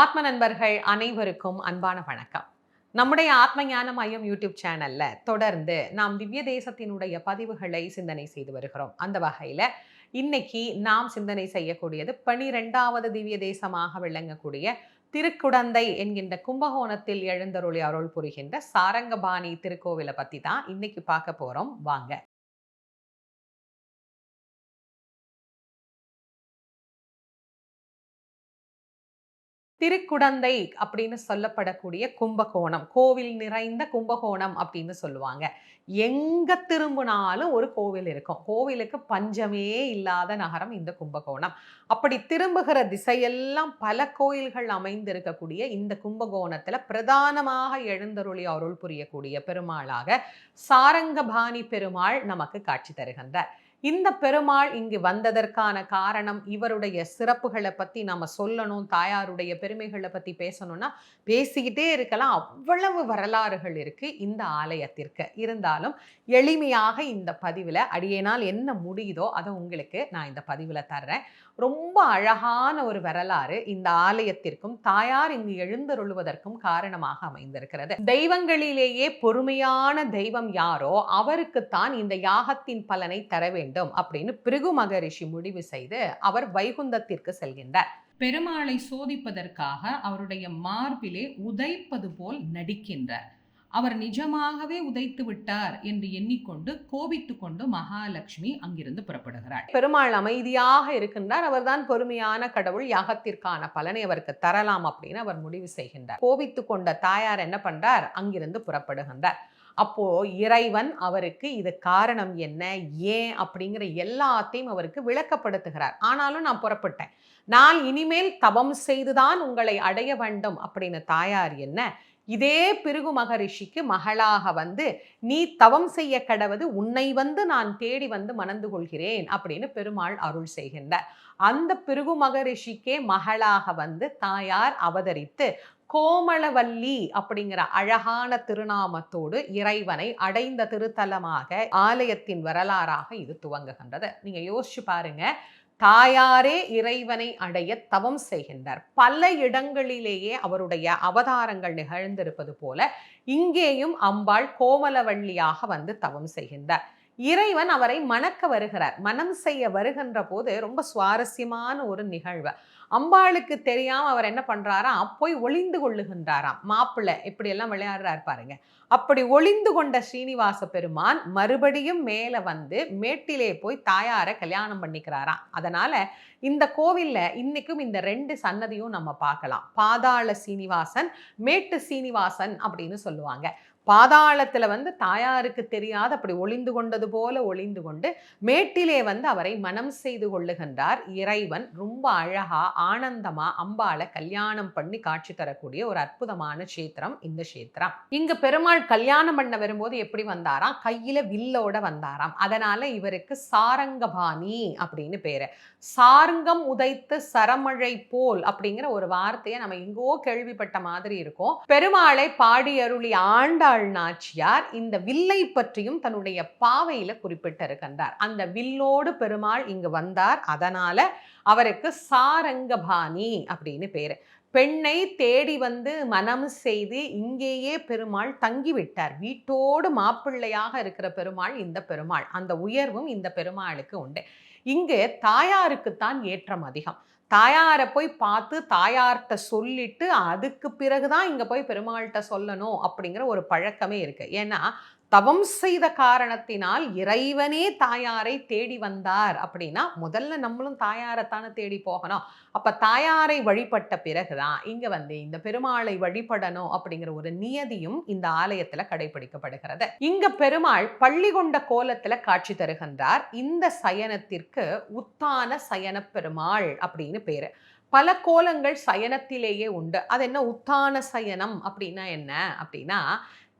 ஆத்ம நண்பர்கள் அனைவருக்கும் அன்பான வணக்கம். நம்முடைய ஆத்ம ஞான மையம் யூடியூப் சேனல்ல தொடர்ந்து நாம் திவ்ய தேசத்தினுடைய பதிவுகளை சிந்தனை செய்து வருகிறோம். அந்த வகையில இன்னைக்கு நாம் சிந்தனை செய்யக்கூடியது பனிரெண்டாவது திவ்ய தேசமாக விளங்கக்கூடிய திருக்குடந்தை என்கின்ற கும்பகோணத்தில் எழுந்தருளி அருள் புரிகின்ற சாரங்கபாணி திருக்கோவிலை பத்தி தான் இன்னைக்கு பார்க்க போறோம். வாங்க. திருக்குடந்தை அப்படின்னு சொல்லப்படக்கூடிய கும்பகோணம் கோவில் நிறைந்த கும்பகோணம் அப்படின்னு சொல்லுவாங்க. எங்க திரும்பினாலும் ஒரு கோவில் இருக்கும். கோவிலுக்கு பஞ்சமே இல்லாத நகரம் இந்த கும்பகோணம். அப்படி திரும்புகிற திசையெல்லாம் பல கோயில்கள் அமைந்திருக்கக்கூடிய இந்த கும்பகோணத்துல பிரதானமாக எழுந்தருளி அருள் புரியக்கூடிய பெருமாளாக சாரங்கபாணி பெருமாள் நமக்கு காட்சி தருகின்றார். இந்த பெருமாள் இங்கு வந்ததற்கான காரணம் இவருடைய சிறப்புகளை பற்றி நம்ம சொல்லணும் தாயாருடைய பெருமைகளை பற்றி பேசணும்னா பேசிக்கிட்டே இருக்கலாம். அவ்வளவு வரலாறுகள் இருக்கு இந்த ஆலயத்திற்கு. இருந்தாலும் எளிமையாக இந்த பதிவில் அடியேனால் என்ன முடியுதோ அதை உங்களுக்கு நான் இந்த பதிவில் தர்றேன். ரொம்ப அழகான ஒரு வரலாறு இந்த ஆலயத்திற்கும் தாயார் இங்கு எழுந்தருளுவதற்கும் காரணமாக அமைந்திருக்கிறது. தெய்வங்களிலேயே பொறுமையான தெய்வம் யாரோ அவருக்குத்தான் இந்த யாகத்தின் பலனை தர வேண்டும். அப்படின்னு பிருகு மகரிஷி முடிவு செய்து அவர் வைகுந்தத்திற்கு செல்கின்றார். பெருமாளை சோதிப்பதற்காக அவருடைய மார்பிலே உதைப்பது போல் நடிக்கின்றார். அவர் நிஜமாகவே உதைத்து விட்டார் என்று எண்ணிக்கொண்டு கோபித்து கொண்டு மகாலட்சுமி அங்கிருந்து புறப்படுகிறார் பெருமாள் அமைதியாக இருக்கின்றார். அவர்தான் பொறுமையான கடவுள் யாகத்திற்கான பலனை அவருக்கு தரலாம் அப்படின்னு அவர் முடிவு செய்கின்றார். கோபித்து கொண்ட தாயார் என்ன பண்றார்? அங்கிருந்து புறப்படுகின்றார். அப்போ இறைவன் அவருக்கு இது காரணம் என்ன? ஏன்? அப்படிங்கிற எல்லாத்தையும் அவருக்கு விளக்கப்படுத்துகிறார். ஆனாலும் நான் புறப்பட்டேன். நான் இனிமேல் தவம் செய்துதான் உங்களை அடைய வேண்டும் அப்படின்னு தாயார் என்ன? இதே பிருகு மகரிஷிக்கு மகளாக வந்து நீ தவம் செய்ய கடவது உன்னை வந்து நான் தேடி வந்து மணந்து கொள்கிறேன் அப்படின்னு பெருமாள் அருள் செய்கின்றார். அந்த பிருகு மகரிஷிக்கே மகளாக வந்து தாயார் அவதரித்து கோமளவல்லி அப்படிங்கிற அழகான திருநாமத்தோடு இறைவனை அடைந்த திருத்தலமாக ஆலயத்தின் வரலாறாக இது துவங்குகின்றது. நீங்க யோசிச்சு பாருங்க. தாயாரே இறைவனை அடைய தவம் செய்கின்றார். பல இடங்களிலேயே அவருடைய அவதாரங்கள் நிகழ்ந்திருப்பது போல இங்கேயும் அம்பாள் கோமலவள்ளியாக வந்து தவம் செய்கின்றார். இறைவன் அவரை மணக்க வருகிறார். மனம் செய்ய வருகின்ற போது ரொம்ப சுவாரஸ்யமான ஒரு நிகழ்வு. அம்பாளுக்கு தெரியாமல் அவர் என்ன பண்ணுறாராம் போய் ஒளிந்து கொள்ளுகின்றாராம். மாப்பிள்ளை இப்படியெல்லாம் விளையாடுறாரு பாருங்க. அப்படி ஒளிந்து கொண்ட ஸ்ரீனிவாச பெருமான் மறுபடியும் மேலே வந்து மேட்டிலே போய் தாயாரை கல்யாணம் பண்ணிக்கிறாராம். அதனால இந்த கோவில்ல இன்னைக்கும் இந்த ரெண்டு சன்னதியும் நம்ம பார்க்கலாம். பாதாள சீனிவாசன் மேட்டு சீனிவாசன் அப்படின்னு சொல்லுவாங்க. பாதாளத்துல வந்து தாயாருக்கு தெரியாத அப்படி ஒளிந்து கொண்டது போல ஒளிந்து கொண்டு மேட்டிலே வந்து அவரை மனம் செய்து கொள்ளுகின்றார். இறைவன் ரொம்ப அழகா ஆனந்தமா அம்பாளை கல்யாணம் பண்ணி காட்சி தரக்கூடிய ஒரு அற்புதமான கஷேத்திரம் இந்த கஷேத்திரம். இங்க பெருமாள் கல்யாணம் பண்ண வரும்போது எப்படி வந்தாராம்? கையில வில்லோட வந்தாராம். அதனால இவருக்கு சாரங்கபாணி அப்படின்னு பேரு. சாரங்கம் உதைத்து சரமழை போல் அப்படிங்கிற ஒரு வார்த்தையை நம்ம எங்கோ கேள்விப்பட்ட மாதிரி இருக்கும். பெருமாளை பாடி அருளி ஆண்டாள் நாச்சியார் இந்த வில்லை பற்றியும் தன்னுடைய பாவையில குறிப்பிட்டிருக்கின்றார். அந்த வில்லோடு பெருமாள் இங்கு வந்தார். அதனால அவருக்கு சாரங்கபாணி அப்படின்னு பேரு. பெண்ணை தேடி வந்து மனம் செய்து இங்கேயே பெருமாள் தங்கிவிட்டார். வீட்டோடு மாப்பிள்ளையாக இருக்கிற பெருமாள் இந்த பெருமாள். அந்த உயர்வும் இந்த பெருமாளுக்கு உண்டு. இங்கு தாயாருக்குத்தான் ஏற்றம் அதிகம். தாயாரை போய் பார்த்து தாயார்கிட்ட சொல்லிட்டு அதுக்கு பிறகுதான் இங்க போய் பெருமாள்கிட்ட சொல்லணும் அப்படிங்கிற ஒரு பழக்கமே இருக்கு. ஏன்னா தவம் செய்த காரணத்தினால் இறைவனே தாயாரை தேடி வந்தார் அப்படின்னா முதல்ல நம்மளும் தாயாரைத்தானே தேடி போகணும். அப்ப தாயாரை வழிபட்ட பிறகுதான் இங்க வந்து இந்த பெருமாளை வழிபடணும் அப்படிங்கிற ஒரு நியதியும் இந்த ஆலயத்துல கடைபிடிக்கப்படுகிறது. இங்க பெருமாள் பள்ளி கொண்ட கோலத்துல காட்சி தருகின்றார். இந்த சயனத்திற்கு உத்தான சயன பெருமாள் அப்படின்னு பேரு. பல கோலங்கள் சயனத்திலேயே உண்டு. அது என்ன? உத்தான சயனம் அப்படின்னா என்ன? அப்படின்னா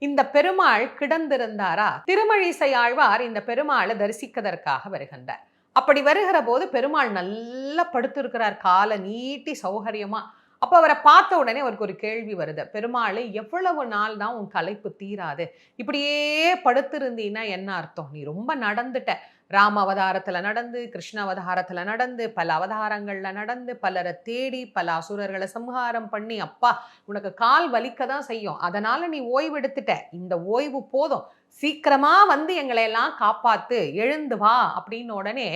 இந்த பெருமாள் கிடந்திருந்தாரா? திருமழிசை ஆழ்வார் இந்த பெருமாளை தரிசிக்கதற்காக வருகின்றார். அப்படி வருகிற போது பெருமாள் நல்லா படுத்திருக்கிறார் காலை நீட்டி சௌகரியமா. அப்போ அவரை பார்த்த உடனே அவருக்கு ஒரு கேள்வி வருது. பெருமாள் எவ்வளவு நாள் தான் உன் கலைப்பு தீராது? இப்படியே படுத்திருந்தீன்னா என்ன அர்த்தம்? நீ ரொம்ப நடந்துட்ட. ராம அவதாரத்தில் நடந்து கிருஷ்ண அவதாரத்தில் நடந்து பல அவதாரங்கள்ல நடந்து பலரை தேடி பல அசுரர்களை சம்ஹாரம் பண்ணி அப்பா உனக்கு கால் வலிக்க தான் செய்யும். அதனால நீ ஓய்வு எடுத்துட்ட. இந்த ஓய்வு போதும். சீக்கிரமாக வந்து எங்களை எல்லாம் காப்பாற்று எழுந்து வா அப்படின்னு உடனே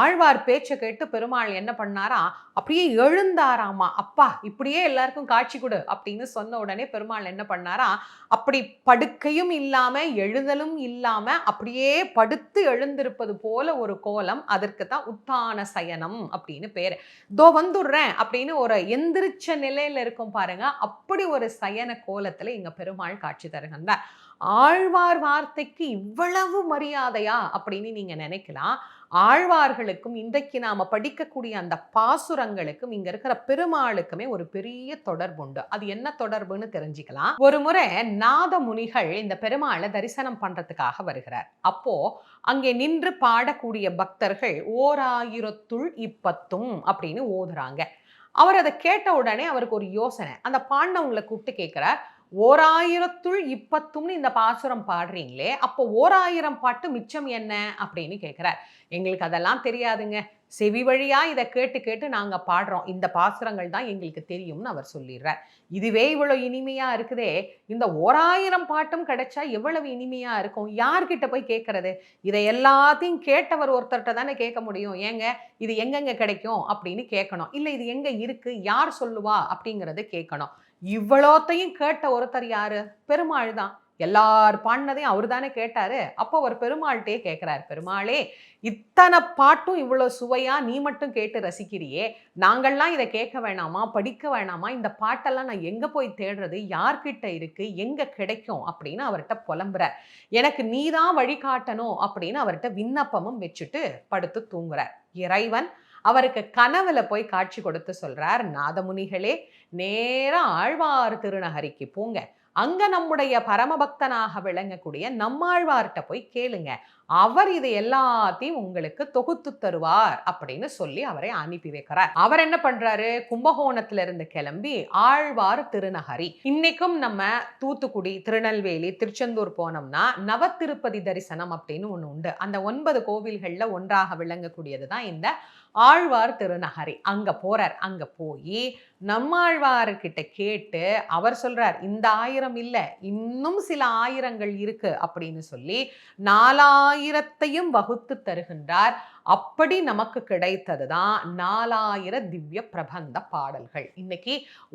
ஆழ்வார் பேச்சை கேட்டு பெருமாள் என்ன பண்ணாரா அப்படியே எழுந்தாராமா அப்பா இப்படியே எல்லாருக்கும் காட்சி கொடு அப்படின்னு சொன்ன உடனே பெருமாள் என்ன பண்ணாரா அப்படி படுக்கையும் இல்லாமல் எழுதலும் இல்லாமல் அப்படியே படுத்து எழுந்திருப்பது போல ஒரு கோலம் அதற்கு தான் உத்தான சயனம் அப்படின்னு பேர். தோ வந்துடுறேன் அப்படின்னு ஒரு எந்திரிச்ச நிலையில் இருக்கும் பாருங்க அப்படி ஒரு சயன கோலத்தில் எங்கள் பெருமாள் காட்சி தருகின்றார். ஆழ்வார் வார்த்தைக்கு இவ்வளவு மரியாதையா அப்படின்னு நீங்க நினைக்கலாம். ஆழ்வார்களுக்கும் இன்றைக்கு நாம படிக்கக்கூடிய அந்த பாசுரங்களுக்கும் இங்க இருக்கிற பெருமாளுக்குமே ஒரு பெரிய தொடர்பு உண்டு அது என்ன தொடர்புன்னு தெரிஞ்சுக்கலாம். ஒரு முறை நாத முனிகள் இந்த பெருமாளை தரிசனம் பண்றதுக்காக வருகிறார். அப்போ அங்கே நின்று பாடக்கூடிய பக்தர்கள் ஓர் ஆயிரத்துள் இப்பத்தும் அப்படின்னு ஓதுறாங்க. அவர் அதை கேட்ட உடனே அவருக்கு ஒரு யோசனை. அந்த பாண்டவங்களை கூப்பிட்டு கேட்கிறார் ஓராயிரத்துள் இப்பத்தும்னு இந்த பாசுரம் பாடுறீங்களே அப்போ ஓராயிரம் பாட்டு மிச்சம் என்ன அப்படின்னு கேட்குறார் எங்களுக்கு அதெல்லாம் தெரியாதுங்க. செவி வழியா இதை கேட்டு கேட்டு நாங்க பாடுறோம். இந்த பாசுரங்கள் தான் எங்களுக்கு தெரியும்னு அவர் சொல்லிடுறார். இதுவே இவ்வளவு இனிமையா இருக்குதே. இந்த ஓராயிரம் பாட்டும் கிடைச்சா எவ்வளவு இனிமையா இருக்கும்? யார்கிட்ட போய் கேட்கறது இதை எல்லாத்தையும் கேட்டவர் ஒருத்தர்கிட்ட தானே கேட்க முடியும். ஏங்க இது எங்கெங்க கிடைக்கும்? அப்படின்னு கேட்கணும். இல்லை இது எங்க இருக்கு? யார் சொல்லுவா? அப்படிங்கிறத கேட்கணும். இவ்வளோத்தையும் கேட்ட ஒருத்தர் யாரு? பெருமாள் தான். எல்லார் பாடினதையும் அவர் தானே கேட்டாரு. அப்போ அவர் பெருமாள்கிட்டே கேட்குறாரு பெருமாளே இத்தனை பாட்டும் இவ்வளோ சுவையா நீ மட்டும் கேட்டு ரசிக்கிறியே. நாங்கள்லாம் இதை கேட்க வேணாமா? படிக்க வேணாமா? இந்த பாட்டெல்லாம் நான் எங்கே போய் தேடுறது? யார்கிட்ட இருக்கு? எங்கே கிடைக்கும்? அப்படின்னு அவர்கிட்ட புலம்புறார். எனக்கு நீ தான் வழிகாட்டணும் அப்படின்னு அவர்கிட்ட விண்ணப்பமும் வச்சுட்டு படுத்து தூங்குறார். இறைவன் அவருக்கு கனவுல போய் காட்சி கொடுத்து சொல்றார் நாதமுனிகளே நேரம் ஆழ்வார் திருநகரிக்கு போங்க. அங்க நம்முடைய பரமபக்தனாக விளங்கக்கூடிய நம்மாழ்வார்கிட்ட போய் கேளுங்க. அவர் இது எல்லாத்தையும் உங்களுக்கு தொகுத்து தருவார் அப்படின்னு சொல்லி அவரை அனுப்பி வைக்கிறார். அவர் என்ன பண்றாரு? கும்பகோணத்துல இருந்து கிளம்பி ஆழ்வார் திருநகரி. இன்னைக்கும் நம்ம தூத்துக்குடி திருநெல்வேலி திருச்செந்தூர் போனோம்னா நவ திருப்பதி தரிசனம் அப்படின்னு ஒண்ணு உண்டு. அந்த ஒன்பது கோவில்கள்ல ஒன்றாக விளங்கக்கூடியது தான் இந்த ஆழ்வார் திருநகரி. அங்கே போகிறார் அங்கே போய் நம்மாழ்வார்கிட்ட கேட்டு அவர் சொல்கிறார் இந்த ஆயிரம் இல்லை இன்னும் சில ஆயிரங்கள் இருக்கு அப்படின்னு சொல்லி நாலாயிரத்தையும் வகுத்து தருகின்றார். அப்படி நமக்கு கிடைத்தது தான் நாலாயிர திவ்ய பிரபந்த பாடல்கள். இன்னைக்கு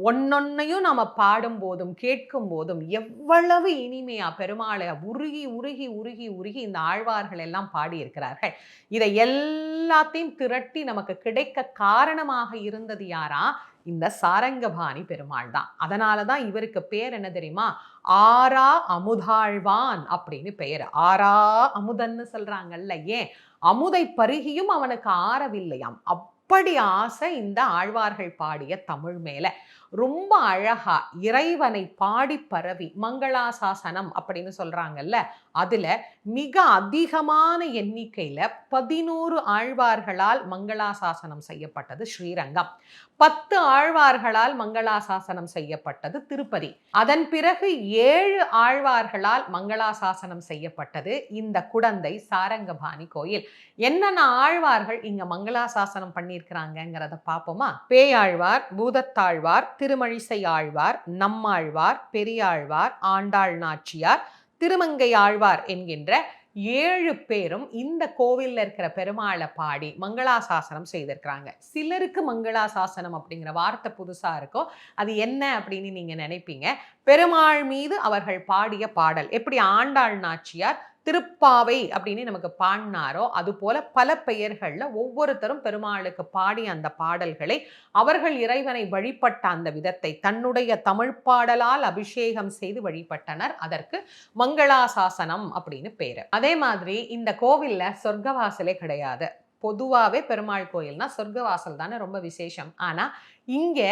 ஒன்னொன்னையும் நம்ம பாடும் போதும் கேட்கும் போதும் எவ்வளவு இனிமையா பெருமாளை உருகி உருகி உருகி உருகி இந்த ஆழ்வார்கள் எல்லாம் பாடியிருக்கிறார்கள். இதை எல்லாம் எல்லாத்தையும் திரட்டி நமக்கு கிடைக்க காரணமாக இருந்தது யாரா? இந்த சாரங்கபாணி பெருமாள் தான். அதனால தான் இவருக்கு பேர் என்ன தெரியுமா? ஆரா அமுதாழ்வான் அப்படின்னு பெயர். ஆரா அமுதன்னு சொல்றாங்கல்ல ஏன்? அமுதை பருகியும் அவனுக்கு ஆறவில்லையாம். அப்படி ஆசை இந்த ஆழ்வார்கள் பாடிய தமிழ் மேல. ரொம்ப அழகா இறைவனை பாடி பரவி மங்களாசாசனம் அப்படின்னு சொல்றாங்கல்ல அதுல மிக அதிகமான எண்ணிக்கையில பதினோரு ஆழ்வார்களால் மங்களாசாசனம் செய்யப்பட்டது ஸ்ரீரங்கம். பத்து ஆழ்வார்களால் மங்களாசாசனம் செய்யப்பட்டது திருப்பதி. அதன் பிறகு ஏழு ஆழ்வார்களால் மங்களாசாசனம் செய்யப்பட்டது இந்த குடந்தை சாரங்கபாணி கோயில். என்னென்ன ஆழ்வார்கள் இங்க மங்களாசாசனம் பண்ணியிருக்கிறாங்கிறத பார்ப்போமா? பேயாழ்வார் பூதத்தாழ்வார் திருமழிசை ஆழ்வார் நம்மாழ்வார் பெரியாழ்வார் ஆண்டாள் நாச்சியார் திருமங்கை ஆழ்வார் என்கின்ற ஏழு பேரும் இந்த கோவில்ல இருக்கிற பெருமாளை பாடி மங்களாசாசனம் செய்திருக்கிறாங்க. சிலருக்கு மங்களாசாசனம் அப்படிங்கிற வார்த்தை புதுசா இருக்கும். அது என்ன அப்படின்னு நீங்க நினைப்பீங்க? பெருமாள் மீது அவர்கள் பாடிய பாடல். எப்படி ஆண்டாள் நாச்சியார் திருப்பாவை அப்படின்னு நமக்கு பாடினாரோ அதுபோல பல பெயர்களில் ஒவ்வொருத்தரும் பெருமாளுக்கு பாடிய அந்த பாடல்களை அவர்கள் இறைவனை வழிபட்ட அந்த விதத்தை தன்னுடைய தமிழ் பாடலால் அபிஷேகம் செய்து வழிபட்டனர். அதற்கு மங்களாசாசனம் அப்படின்னு பேர். அதே மாதிரி இந்த கோவில்ல சொர்க்கவாசலே கிடையாது. பொதுவாகவே பெருமாள் கோயில்னா சொர்க்கவாசல் தானே ரொம்ப விசேஷம். ஆனால் இங்கே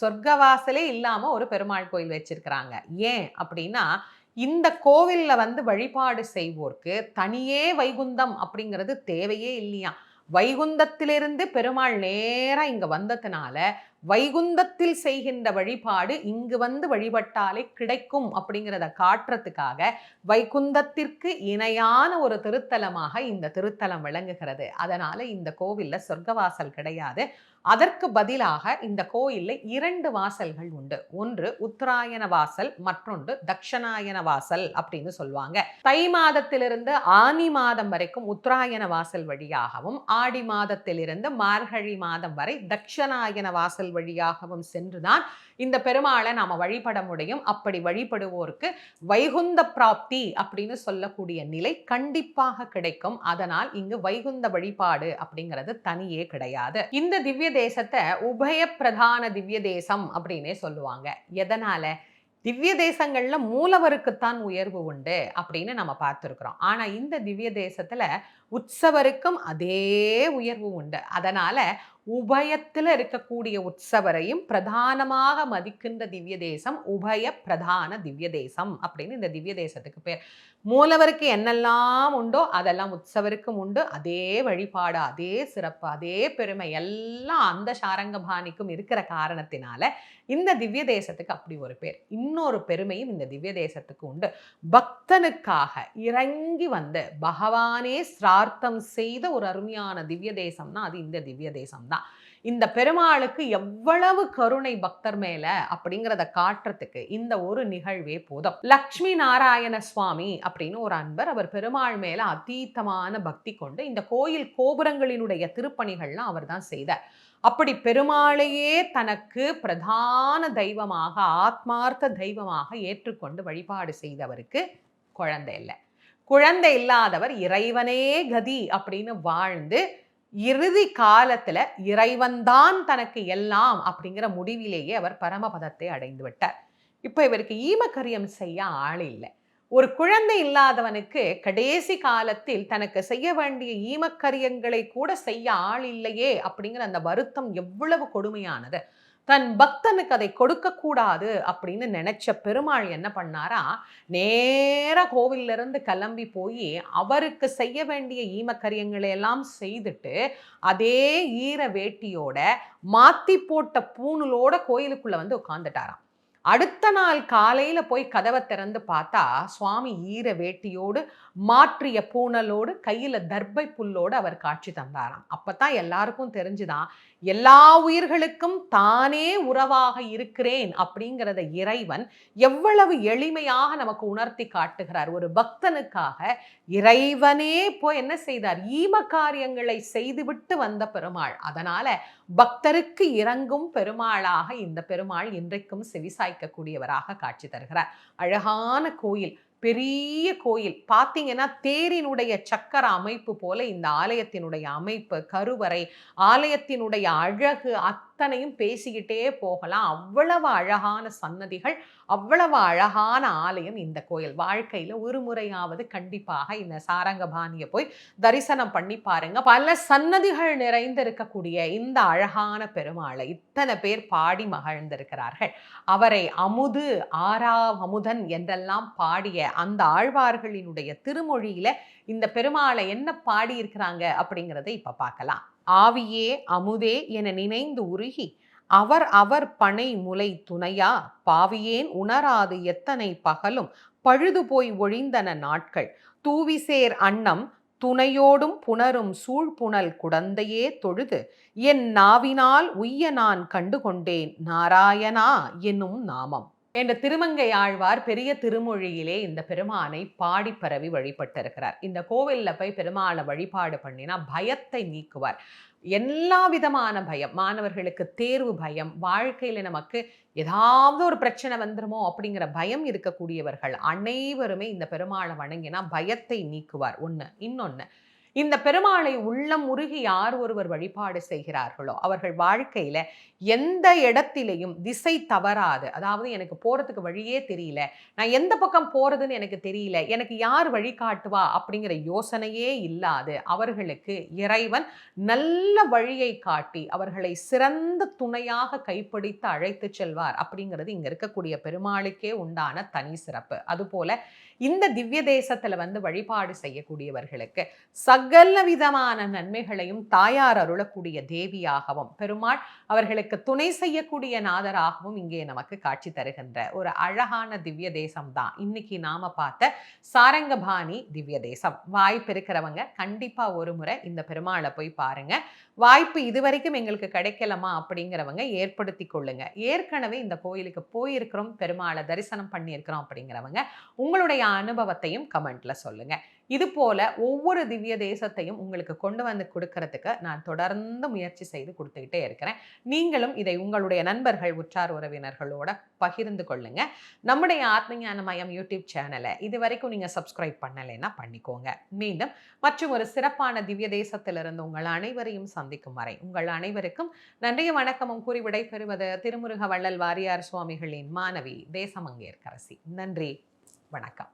சொர்க்கவாசலே இல்லாமல் ஒரு பெருமாள் கோயில் வச்சிருக்கிறாங்க. ஏன் அப்படின்னா இந்த கோவில்ல வந்து வழிபாடு செய்வோர்க்கு தனியே வைகுந்தம் அப்படிங்கிறது தேவையே இல்லையா? வைகுந்தத்திலிருந்து பெருமாள் நேராக இங்கே வந்ததுனால வைகுந்தத்தில் செய்கின்ற வழிபாடு இங்கு வந்து வழிபட்டாலே கிடைக்கும் அப்படிங்கிறத காட்டுறதுக்காக வைகுந்தத்திற்கு இணையான ஒரு திருத்தலமாக இந்த திருத்தலம் விளங்குகிறது. அதனால் இந்த கோவில்ல சொர்க்கவாசல் கிடையாது. அதற்கு பதிலாக இந்த கோயிலில் இரண்டு வாசல்கள் உண்டு. ஒன்று உத்தராயண வாசல் மற்றொன்று தக்ஷணாயன வாசல் அப்படின்னு சொல்லுவாங்க. தை மாதத்திலிருந்து ஆனி மாதம் வரைக்கும் உத்தராயண வாசல் வழியாகவும் ஆடி மாதத்திலிருந்து மார்கழி மாதம் வரை தக்ஷணாயன வாசல் வழியாகவும் சென்றுதான் இந்த பெருமாளை நாம வழிபட முடியும். அப்படி வழிபடுவோருக்கு வைகுந்த பிராப்தி அப்படின்னு சொல்லக்கூடிய நிலை கண்டிப்பாக கிடைக்கும். அதனால் இங்கு வைகுந்த வழிபாடு அப்படிங்கிறது தனியே கிடையாது. இந்த திவ்ய தேசத்தை உபய பிரதான திவ்ய தேசம் அப்படின்னே சொல்லுவாங்க. எதனால? திவ்ய தேசங்கள்ல மூலவருக்குத்தான் உயர்வு உண்டு அப்படின்னு நம்ம பார்த்துருக்குறோம். ஆனா இந்த திவ்ய தேசத்துல உற்சவருக்கும் அதே உயர்வு உண்டு. அதனால உபயத்தில் இருக்கக்கூடிய உற்சவரையும் பிரதானமாக மதிக்கின்ற திவ்ய தேசம் உபய பிரதான திவ்ய தேசம் அப்படின்னு இந்த திவ்ய தேசத்துக்கு பேர். மூலவருக்கு என்னெல்லாம் உண்டோ அதெல்லாம் உற்சவருக்கும் உண்டு. அதே வழிபாடு அதே சிறப்பு அதே பெருமை எல்லாம் அந்த சாரங்கபாணிக்கும் இருக்கிற காரணத்தினால இந்த திவ்ய தேசத்துக்கு அப்படி ஒரு பேர். இன்னொரு பெருமையும் இந்த திவ்ய தேசத்துக்கு உண்டு. பக்தனுக்காக இறங்கி வந்து பகவானே பிரார்த்தம் செய்த ஒரு அருமையான திவ்ய தேசம்னா அது இந்த திவ்ய தேசம் தான் இந்த பெருமாளுக்கு எவ்வளவு கருணை பக்தர் மேல அப்படிங்கிறத காட்டுறதுக்கு இந்த ஒரு நிகழ்வே போதும். லக்ஷ்மி நாராயண சுவாமி அப்படின்னு ஒரு அன்பர் அவர் பெருமாள் மேல அதீத்தமான பக்தி கொண்டு இந்த கோயில் கோபுரங்களினுடைய திருப்பணிகள்லாம் அவர் தான் செய்தார். அப்படி பெருமாளையே தனக்கு பிரதான தெய்வமாக ஆத்மார்த்த தெய்வமாக ஏற்றுக்கொண்டு வழிபாடு செய்தவருக்கு குழந்தை இல்லை. குழந்தை இல்லாதவர் இறைவனே கதி அப்படின்னு வாழ்ந்து இறுதி காலத்துல இறைவன்தான் தனக்கு எல்லாம் அப்படிங்கிற முடிவிலேயே அவர் பரமபதத்தை அடைந்து விட்டார். இப்போ இவருக்கு ஈமக்கரியம் செய்ய ஆள் இல்லை. ஒரு குழந்தை இல்லாதவனுக்கு கடைசி காலத்தில் தனக்கு செய்ய வேண்டிய ஈமக்கரியங்களை கூட செய்ய ஆள் இல்லையே அப்படிங்கிற அந்த வருத்தம் எவ்வளவு கொடுமையானது. தன் பக்தனுக்கு அதை கொடுக்கக்கூடாது அப்படின்னு நினைச்ச பெருமாள் என்ன பண்ணாரா நேர கோவில்ல இருந்து கிளம்பி போய் அவருக்கு செய்ய வேண்டிய ஈமக்கரியங்களை எல்லாம் செய்துட்டு அதே ஈர வேட்டியோட மாத்தி போட்ட பூணுலோட கோயிலுக்குள்ள வந்து உட்காந்துட்டாராம் அடுத்த நாள் காலையில போய் கதவை திறந்து பார்த்தா சுவாமி ஈர வேட்டியோடு மாற்றிய பூணலோடு கையில தர்பை புல்லோடு அவர் காட்சி தந்தாராம். அப்பதான் எல்லாருக்கும் தெரிஞ்சுதான் எல்லா உயிர்களுக்கும் தானே உறவாக இருக்கிறேன் அப்படிங்கிறத இறைவன் எவ்வளவு எளிமையாக நமக்கு உணர்த்தி காட்டுகிறார். ஒரு பக்தனுக்காக இறைவனே போய் என்ன செய்தார்? ஈம காரியங்களை செய்துவிட்டு வந்த பெருமாள். அதனால பக்தருக்கு இறங்கும் பெருமாளாக இந்த பெருமாள் இன்றைக்கும் செவிசாய்க்கக்கூடியவராக காட்சி தருகிறார். அழகான கோயில் பெரிய கோயில். பார்த்தீங்கன்னா தேரினுடைய சக்கர அமைப்பு போல இந்த ஆலயத்தினுடைய அமைப்பு கருவறை ஆலயத்தினுடைய அழகு அத்தனையும் பேசிக்கிட்டே போகலாம். அவ்வளவு அழகான சன்னதிகள் அவ்வளவு அழகான ஆலயம் இந்த கோயில். வாழ்க்கையில் ஒரு முறையாவது கண்டிப்பாக இந்த சாரங்கபாணியை போய் தரிசனம் பண்ணி பாருங்க. பல சன்னதிகள் நிறைந்து இருக்கக்கூடிய இந்த அழகான பெருமாளை இத்தனை பேர் பாடி மகிழ்ந்திருக்கிறார்கள். அவரை அமுது ஆரா அமுதன் என்றெல்லாம் பாடிய அந்த ஆழ்வார்களினுடைய திருமொழியில இந்த பெருமாளை என்ன பாடியிருக்கிறாங்க அப்படிங்கிறத இப்ப பார்க்கலாம். ஆவியே அமுதே என நினைந்து உருகி அவர் அவர் பனை முலை துணையா பாவியேன் உணராது எத்தனை பகலும் பழுது போய் ஒழிந்தன நாட்கள். தூவிசேர் அன்னம் துணையோடும் புணரும் சூழ்புணல் குடந்தையே தொழுது என் நாவினால் உய்ய நான் கண்டுகொண்டேன் நாராயணா என்னும் நாமம். என்ற திருமங்கை ஆழ்வார் பெரிய திருமொழியிலே இந்த பெருமானை பாடி பரவி வழிபட்டிருக்கிறார். இந்த கோவிலில் போய் பெருமாளை வழிபாடு பண்ணினா பயத்தை நீக்குவார். எல்லா விதமான பயம் மாணவர்களுக்கு தேர்வு பயம் வாழ்க்கையில் நமக்கு ஏதாவது ஒரு பிரச்சனை வந்துருமோ அப்படிங்கிற பயம் இருக்கக்கூடியவர்கள் அனைவருமே இந்த பெருமாளை வணங்கினா பயத்தை நீக்குவார். ஒன்று இன்னொன்று இந்த பெருமாளை உள்ளம் உருகி யார் ஒருவர் வழிபாடு செய்கிறார்களோ அவர்கள் வாழ்க்கையில் எந்த இடத்திலையும் திசை தவறாது. அதாவது எனக்கு போகிறதுக்கு வழியே தெரியல. நான் எந்த பக்கம் போகிறதுன்னு எனக்கு தெரியல. எனக்கு யார் வழிகாட்டுவா அப்படிங்கிற யோசனையே இல்லாது அவர்களுக்கு இறைவன் நல்ல வழியை காட்டி அவர்களை சிறந்த துணையாக கைப்பிடித்து அழைத்து செல்வார் அப்படிங்கிறது இங்கே இருக்கக்கூடிய பெருமாளுக்கே உண்டான தனி சிறப்பு. அதுபோல இந்த திவ்ய தேசத்தில் வந்து வழிபாடு செய்யக்கூடியவர்களுக்கு சகல விதமான நன்மைகளையும் தாயார் அருளக்கூடிய தேவியாகவும் பெருமாள் அவர்களுக்கு துணை செய்யக்கூடிய நாதராகவும் இங்கே நமக்கு காட்சி தருகின்ற ஒரு அழகான திவ்ய தேசம் தான் இன்னைக்கு நாம பார்த்த சாரங்கபாணி திவ்ய தேசம். வாய்ப்பு இருக்கிறவங்க கண்டிப்பா ஒரு முறை இந்த பெருமாளை போய் பாருங்க. வாய்ப்பு இதுவரைக்கும் எங்களுக்கு கிடைக்கலமா அப்படிங்கிறவங்க ஏற்படுத்தி கொள்ளுங்க. ஏற்கனவே இந்த கோயிலுக்கு போயிருக்கிறோம் பெருமாளை தரிசனம் பண்ணியிருக்கிறோம் அப்படிங்கிறவங்க உங்களுடைய அனுபவத்தையும் கமெண்ட்ல சொல்லுங்க. இது போல ஒவ்வொரு திவ்ய தேசத்தையும் உங்களுக்கு கொண்டு வந்து கொடுக்கறதுக்கு நான் தொடர்ந்து முயற்சி செய்து கொடுத்துக்கிட்டே இருக்கிறேன். நீங்களும் இதை உங்களுடைய நண்பர்கள் உற்றார் உறவினர்களோட பகிர்ந்து கொள்ளுங்க. நம்முடைய ஆத்மஞான மயம் யூடியூப் சேனலை இது வரைக்கும் நீங்க சப்ஸ்கிரைப் பண்ணலைன்னா பண்ணிக்கோங்க. மீண்டும் மற்றும் ஒரு சிறப்பான திவ்ய தேசத்திலிருந்து உங்கள் அனைவரையும் சந்திக்கும் வரை உங்கள் அனைவருக்கும் நன்றிய வணக்கமும் கூறி விடைபெறுவது திருமுருக வள்ளல் வாரியார் சுவாமிகளின் மாணவி தேசமங்கேற்கரசி. நன்றி வணக்கம்.